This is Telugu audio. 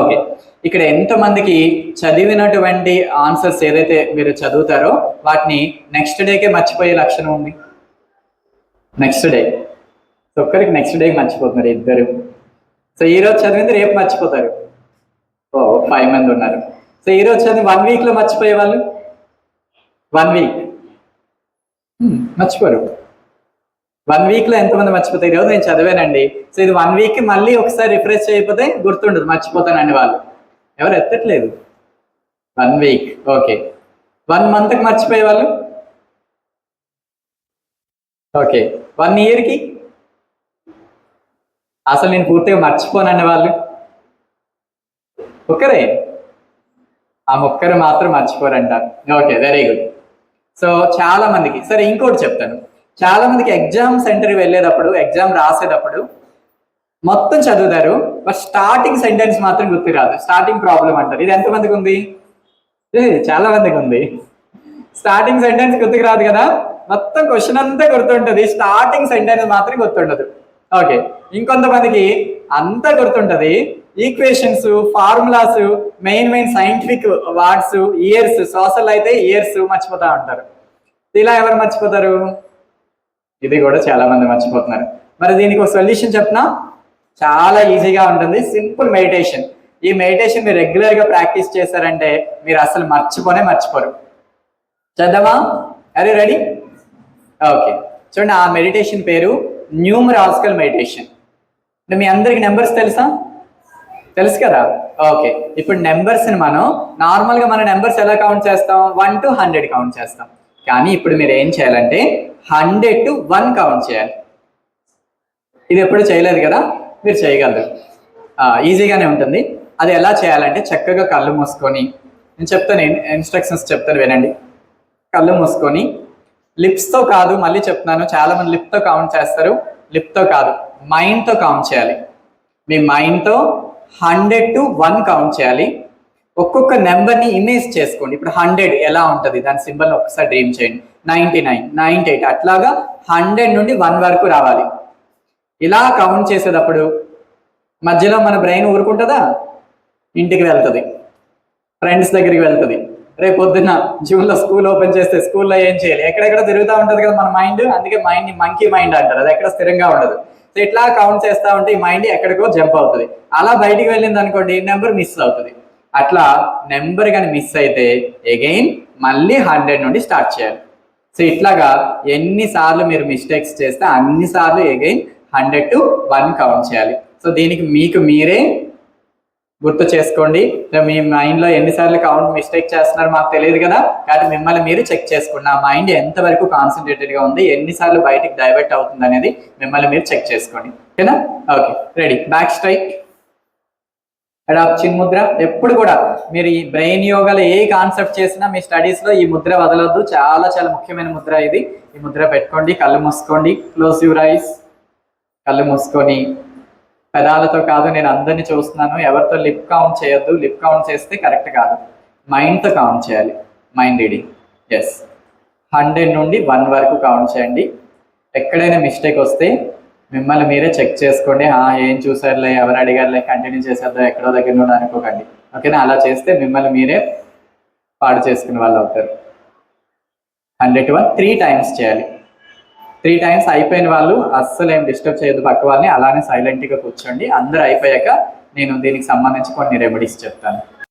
ఓకే. ఇక్కడ ఎంతమందికి చదివినటువంటి ఆన్సర్స్ ఏదైతే మీరు చదువుతారో వాటిని నెక్స్ట్ డేకే మర్చిపోయే లక్షణం ఉంది. Next day. ఒక్కరికి నెక్స్ట్ డే మర్చిపోతున్నారు ఇద్దరు. సో ఈ రోజు చదివింది రేపు మర్చిపోతారు. ఓ ఫైవ్ మంది ఉన్నారు. సో ఈ రోజు చదివి వన్ వీక్లో మర్చిపోయే వాళ్ళు? One week. మర్చిపోరు. వన్ వీక్లో ఎంతమంది మర్చిపోతారు? ఈరోజు నేను చదివానండి. సో ఇది వన్ వీక్ మళ్ళీ ఒకసారి రిఫ్రెష్ చేయకపోతే గుర్తుండదు. మర్చిపోతానండి వాళ్ళు. ఎవరు ఎత్తట్లేదు? వన్ వీక్ ఓకే వన్ మంత్కి మర్చిపోయే వాళ్ళు? ఓకే వన్ ఇయర్కి అసలు నేను పూర్తిగా మర్చిపోనండి వాళ్ళు. ఒక్కరే? ఆ ఒక్కరు మాత్రం మర్చిపోరంట. ఓకే వెరీ గుడ్ సో చాలా మందికి. సరే ఇంకోటి చెప్తాను. చాలా మందికి ఎగ్జామ్ సెంటర్ వెళ్ళేటప్పుడు ఎగ్జామ్ రాసేటప్పుడు మొత్తం చదువుతారు. బట్ స్టార్టింగ్ సెంటెన్స్ మాత్రం గుర్తు రాదు స్టార్టింగ్ ప్రాబ్లం అంటారు. ఇది ఎంతమందికి ఉంది? చాలా మందికి ఉంది. స్టార్టింగ్ సెంటెన్స్ గుర్తుకు రాదు కదా? మొత్తం క్వశ్చన్ అంతా గుర్తుంటది. స్టార్టింగ్ సెంటెన్స్ మాత్రం గుర్తుండదు. ఓకే ఇంకొంతమందికి అంతా గుర్తుంటుంది. Equations formulas main main scientific words years social అయితే ఇయర్స్ మర్చిపోతా ఉంటారు. ఇలా ఎవరు మర్చిపోతారు? ఇది కూడా చాలా మంది మర్చిపోతున్నారు. మరి దీనికి ఒక సొల్యూషన్ చెప్పినా చాలా ఈజీగా ఉంటుంది. సింపుల్ మెడిటేషన్ ఈ మెడిటేషన్ మీరు రెగ్యులర్గా ప్రాక్టీస్ చేశారంటే మీరు అసలు మర్చిపోనే మర్చిపోరు. చేద్దామా? అరే రెడీ ఓకే చూడండి ఆ మెడిటేషన్ పేరు న్యూమరాజికల్ మెడిటేషన్ అంటే మీ అందరికి నెంబర్స్ తెలుసా? తెలుసు కదా? ఓకే ఇప్పుడు నెంబర్స్ని మనం నార్మల్గా మన నెంబర్స్ ఎలా కౌంట్ చేస్తాం? వన్ టు హండ్రెడ్ కౌంట్ చేస్తాం. కానీ ఇప్పుడు మీరు ఏం చేయాలంటే హండ్రెడ్ టు వన్ కౌంట్ చేయాలి. ఇది ఎప్పుడు చేయలేదు కదా? మీరు చేయగలరు. ఈజీగానే ఉంటుంది. అది ఎలా చేయాలంటే చక్కగా కళ్ళు మూసుకొని నేను చెప్తాను ఇన్స్ట్రక్షన్స్ చెప్తాను వినండి. కళ్ళు మూసుకొని లిప్స్తో కాదు మళ్ళీ చెప్తున్నాను చాలా మంది లిప్తో కౌంట్ చేస్తారు. లిప్తో కాదు మైండ్తో కౌంట్ చేయాలి. మీ మైండ్తో హండ్రెడ్ టు వన్ కౌంట్ చేయాలి. ఒక్కొక్క నెంబర్ని ఇమేజ్ చేసుకోండి. ఇప్పుడు హండ్రెడ్ ఎలా ఉంటుంది? దాని సింబల్ ఒకసారి డ్రీమ్ చేయండి. నైంటీ నైన్ నైంటీ ఎయిట్ అట్లాగా హండ్రెడ్ నుండి వన్ వరకు రావాలి. ఇలా కౌంట్ చేసేటప్పుడు మధ్యలో మన బ్రెయిన్ ఊరుకుంటుందా? ఇంటికి వెళ్తుంది. ఫ్రెండ్స్ దగ్గరికి వెళ్తుంది. రేపు పొద్దున్న జూన్లో స్కూల్ ఓపెన్ చేస్తే స్కూల్లో ఏం చేయాలి? ఎక్కడెక్కడ తిరుగుతూ ఉంటుంది కదా మన మైండ్ అందుకే మైండ్ మంకీ మైండ్ అంటారు. అది ఎక్కడ స్థిరంగా ఉండదు. సో ఇట్లా కౌంట్ చేస్తూ ఉంటే ఈ మైండ్ ఎక్కడికో జంప్ అవుతుంది. అలా బయటికి వెళ్ళింది అనుకోండి నెంబర్ మిస్ అవుతుంది. అట్లా నెంబర్ కానీ మిస్ అయితే అగైన్ మళ్ళీ హండ్రెడ్ నుండి స్టార్ట్ చేయాలి. సో ఇట్లాగా ఎన్నిసార్లు మీరు మిస్టేక్స్ చేస్తే అన్నిసార్లు again hundred to one count చేయాలి. సో దీనికి మీకు మీరే గుర్తు చేసుకోండి. మీ మైండ్లో ఎన్నిసార్లు కౌంట్ మిస్టేక్ చేస్తున్నారు మాకు తెలియదు కదా. కాబట్టి మిమ్మల్ని మీరు చెక్ చేసుకోండి నా మైండ్ ఎంతవరకు కాన్సన్ట్రేటెడ్గా ఉంది ఎన్నిసార్లు బయటికి డైవర్ట్ అవుతుంది అనేది మిమ్మల్ని మీరు చెక్ చేసుకోండి. ఓకేనా? Okay ready back strike adapt చిన్ ముద్ర. ఎప్పుడు కూడా మీరు ఈ బ్రెయిన్ యోగాలో ఏ కాన్సెప్ట్ చేసినా మీ స్టడీస్లో ఈ ముద్ర వదలొద్దు. చాలా చాలా ముఖ్యమైన ముద్ర ఇది. ఈ ముద్ర పెట్టుకోండి కళ్ళు మూసుకోండి. క్లోజ్ యువర్ ఐస్ కళ్ళు మూసుకొని. పెదాలతో కాదు నేను అందరినీ చూస్తున్నాను. ఎవరితో లిప్ కౌంట్ చేయొద్దు. లిప్ కౌంట్ చేస్తే కరెక్ట్ కాదు. మైండ్తో కౌంట్ చేయాలి. మైండ్ రీడింగ్ ఎస్ హండ్రెడ్ నుండి వన్ వరకు కౌంట్ చేయండి. ఎక్కడైనా మిస్టేక్ వస్తే మిమ్మల్ని మీరే చెక్ చేసుకోండి. "ఆ, ఏం చూసారులే ఎవరు అడిగారులే కంటిన్యూ చేసేద్దాం ఎక్కడో దగ్గర నుండి అనుకోకండి. ఓకేనా? అలా చేస్తే మిమ్మల్ని మీరే పాడు చేసుకునే వాళ్ళు అవుతారు. హండ్రెడ్ వన్ త్రీ టైమ్స్ చేయాలి. త్రీ టైమ్స్ అయిపోయిన వాళ్ళు అస్సలు ఏం డిస్టర్బ్ చేయదు పక్క వాళ్ళని అలానే సైలెంట్గా కూర్చోండి. అందరూ అయిపోయాక నేను దీనికి సంబంధించి కొన్ని రెమెడీస్ చెప్తాను.